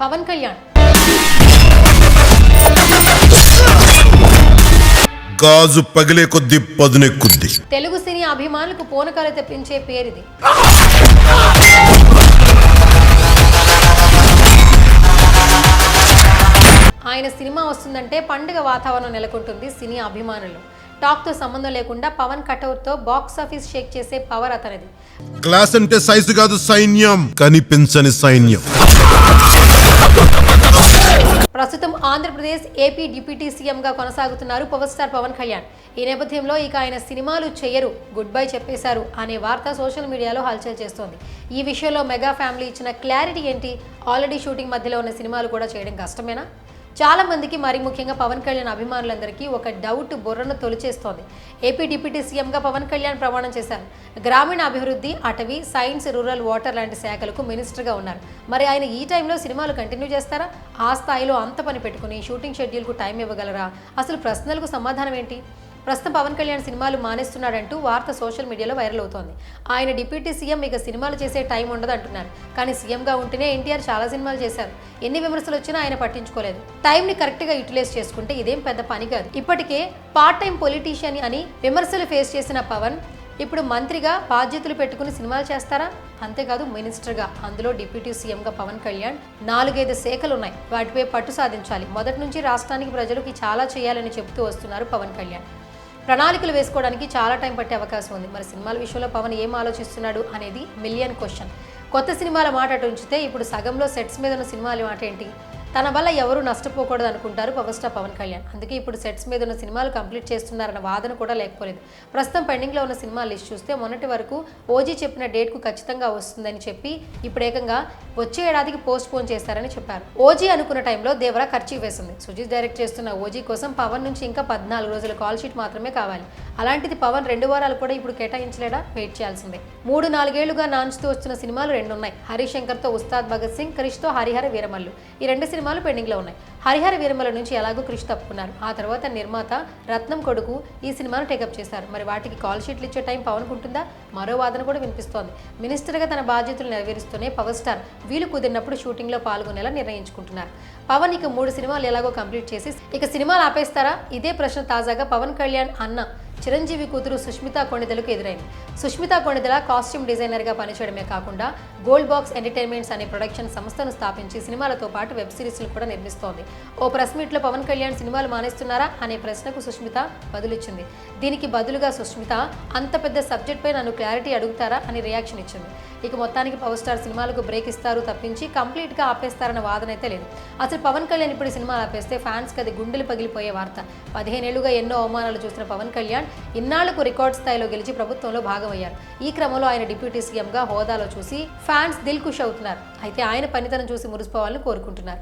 పవన్ కళ్యాణ్. గాజు పగిలే కొద్ది పదునెక్కుద్ది. తెలుగు సినీ అభిమానులకు పూనకాలు తెప్పించే పేరిది. ఆయన సినిమా వస్తుందంటే పండుగ వాతావరణం నెలకొంటుంది సినీ అభిమానులు. టాక్తో సంబంధం లేకుండా పవన్ కటౌట్తో బాక్స్ ఆఫీస్ షేక్ చేసే పవర్ అతనిది. క్లాస్ అంటే సైజు కాదు సైన్యం. కనిపించని సైన్యం. ప్రస్తుతం ఆంధ్రప్రదేశ్ ఏపీ డిప్యూటీ సీఎంగా కొనసాగుతున్నారు పవర్ స్టార్ పవన్ కళ్యాణ్. ఈ నేపథ్యంలో ఇక ఆయన సినిమాలు చేయరు గుడ్ బై చెప్పేశారు అనే వార్త సోషల్ మీడియాలో హల్చల్ చేస్తోంది. ఈ విషయంలో మెగా ఫ్యామిలీ ఇచ్చిన క్లారిటీ ఏంటి? ఆల్రెడీ షూటింగ్ మధ్యలో ఉన్న సినిమాలు కూడా చేయడం కష్టమేనా? చాలా మందికి మరి ముఖ్యంగా పవన్ కళ్యాణ్ అభిమానులందరికీ ఒక డౌట్ బుర్రను తొలిచేస్తోంది. ఏపీ డిప్యూటీ సీఎంగా పవన్ కళ్యాణ్ ప్రమాణం చేశారు. గ్రామీణ అభివృద్ధి అటవీ సైన్స్ రూరల్ వాటర్ లాంటి శాఖలకు మినిస్టర్గా ఉన్నారు. మరి ఆయన ఈ టైంలో సినిమాలు కంటిన్యూ చేస్తారా? ఆ స్థాయిలో అంత పని పెట్టుకుని షూటింగ్ షెడ్యూల్కు టైం ఇవ్వగలరా? అసలు ప్రశ్నలకు సమాధానం ఏంటి? ప్రస్తుతం పవన్ కళ్యాణ్ సినిమాలు మానేస్తున్నాడంటూ వార్త సోషల్ మీడియాలో వైరల్ అవుతోంది. ఆయన డిప్యూటీ సీఎం ఇక సినిమాలు చేసే టైం ఉండదు అంటున్నారు. కానీ సీఎంగా ఉంటేనే ఎన్టీఆర్ చాలా సినిమాలు చేశారు. ఎన్ని విమర్శలు వచ్చినా ఆయన పట్టించుకోలేదు. టైంని కరెక్ట్గా యూటిలైజ్ చేసుకుంటే ఇదేం పెద్ద పని కాదు. ఇప్పటికే పార్ట్ టైం పొలిటీషియన్ అని విమర్శలు ఫేస్ చేసిన పవన్ ఇప్పుడు మంత్రిగా బాధ్యతలు పెట్టుకుని సినిమాలు చేస్తారా? అంతేకాదు మినిస్టర్గా అందులో డిప్యూటీ సీఎంగా పవన్ కళ్యాణ్ నాలుగైదు శాఖలు ఉన్నాయి. వాటిపై పట్టు సాధించాలి. మొదటి నుంచి రాష్ట్రానికి ప్రజలకి చాలా చేయాలని చెబుతూ వస్తున్నారు పవన్ కళ్యాణ్. ప్రణాళికలు వేసుకోవడానికి చాలా టైం పట్టే అవకాశం ఉంది. మరి సినిమాల విషయంలో పవన్ ఏం ఆలోచిస్తున్నాడు అనేది మిలియన్ క్వశ్చన్ కొత్త సినిమాల మాట అటు ఉంచితే ఇప్పుడు సగంలో సెట్స్ మీద ఉన్న సినిమాల మాట ఏంటి? తన వల్ల ఎవరు నష్టపోకూడదు అనుకుంటారు పవర్ స్టార్ పవన్ కళ్యాణ్. అందుకే ఇప్పుడు సెట్స్ మీద ఉన్న సినిమాలు కంప్లీట్ చేస్తున్నారన్న వాదన కూడా లేకపోలేదు. ప్రస్తుతం పెండింగ్లో ఉన్న సినిమా లిస్ట్ చూస్తే మొన్నటి వరకు ఓజీ చెప్పిన డేట్కు ఖచ్చితంగా వస్తుందని చెప్పి ఇప్పుడు ఏకంగా వచ్చే ఏడాదికి పోస్ట్ పోన్ చేస్తారని చెప్పారు. ఓజీ అనుకున్న టైంలో దేవరా ఖర్చు వేసింది. సుజిత్ డైరెక్ట్ చేస్తున్న ఓజీ కోసం పవన్ నుంచి ఇంకా పద్నాలుగు రోజుల కాల్ షీట్ మాత్రమే కావాలి. అలాంటిది పవన్ రెండు వారాలు కూడా ఇప్పుడు కేటాయించలేడా? వెయిట్ చేయాల్సిందే. మూడు నాలుగేళ్ళుగా నాంచుతూ వస్తున్న సినిమాలు రెండు ఉన్నాయి హరిశంకర్తో ఉస్తాద్ భగత్ సింగ్ క్రిష్తో హరిహర వీరమల్లు. ఈ రెండు సినిమాలు పెండింగ్లో ఉన్నాయి. హరిహర వీరమల నుంచి ఎలాగో కృషి తప్పుకున్నారు. ఆ తర్వాత నిర్మాత రత్నం కొడుకు ఈ సినిమాను టేకప్ చేశారు. మరి వాటికి కాల్ షీట్లు ఇచ్చే టైం పవన్ ఉంటుందా? మరో వాదన కూడా వినిపిస్తోంది. మినిస్టర్గా తన బాధ్యతలు నెరవేరుస్తూనే పవర్ స్టార్ వీలు కుదిరినప్పుడు షూటింగ్లో పాల్గొనేలా నిర్ణయించుకుంటున్నారు. పవన్ ఇక మూడు సినిమాలు ఎలాగో కంప్లీట్ చేసి ఇక సినిమాలు ఆపేస్తారా? ఇదే ప్రశ్న తాజాగా పవన్ కళ్యాణ్ అన్న చిరంజీవి కూతురు సుష్మితా కొణిదలకు ఎదురైంది. సుష్మితా కొణిదల కాస్ట్యూమ్ డిజైనర్గా పనిచేయడమే కాకుండా గోల్డ్ బాక్స్ ఎంటర్టైన్మెంట్స్ అనే ప్రొడక్షన్ సంస్థను స్థాపించి సినిమాలతో పాటు వెబ్ సిరీస్లు కూడా నిర్మిస్తోంది. ఓ ప్రెస్ మీట్లో పవన్ కళ్యాణ్ సినిమాలు మానేస్తున్నారా అనే ప్రశ్నకు సుష్మిత బదులిచ్చింది. దీనికి బదులుగా సుష్మిత అంత పెద్ద సబ్జెక్ట్పై నన్ను క్లారిటీ అడుగుతారా అని రియాక్షన్ ఇచ్చింది. ఇక మొత్తానికి పవర్ స్టార్ సినిమాలకు బ్రేక్ ఇస్తారు తప్పించి కంప్లీట్గా ఆపేస్తారన్న వాదన అయితే లేదు. అసలు పవన్ కళ్యాణ్ ఇప్పుడు సినిమాలు ఆపేస్తే ఫ్యాన్స్కి అది గుండెలు పగిలిపోయే వార్త. పదిహేనేళ్ళుగా ఎన్నో అవమానాలు చూసిన పవన్ కళ్యాణ్ ఇన్నాళ్ళకు రికార్డ్ స్థాయిలో గెలిచి ప్రభుత్వంలో భాగమయ్యారు. ఈ క్రమంలో ఆయన డిప్యూటీ సీఎంగా హోదాలో చూసి ఫ్యాన్స్ దిల్ ఖుష్ అవుతున్నారు. అయితే ఆయన పనితనం చూసి మురిసిపోవాలని కోరుకుంటున్నారు.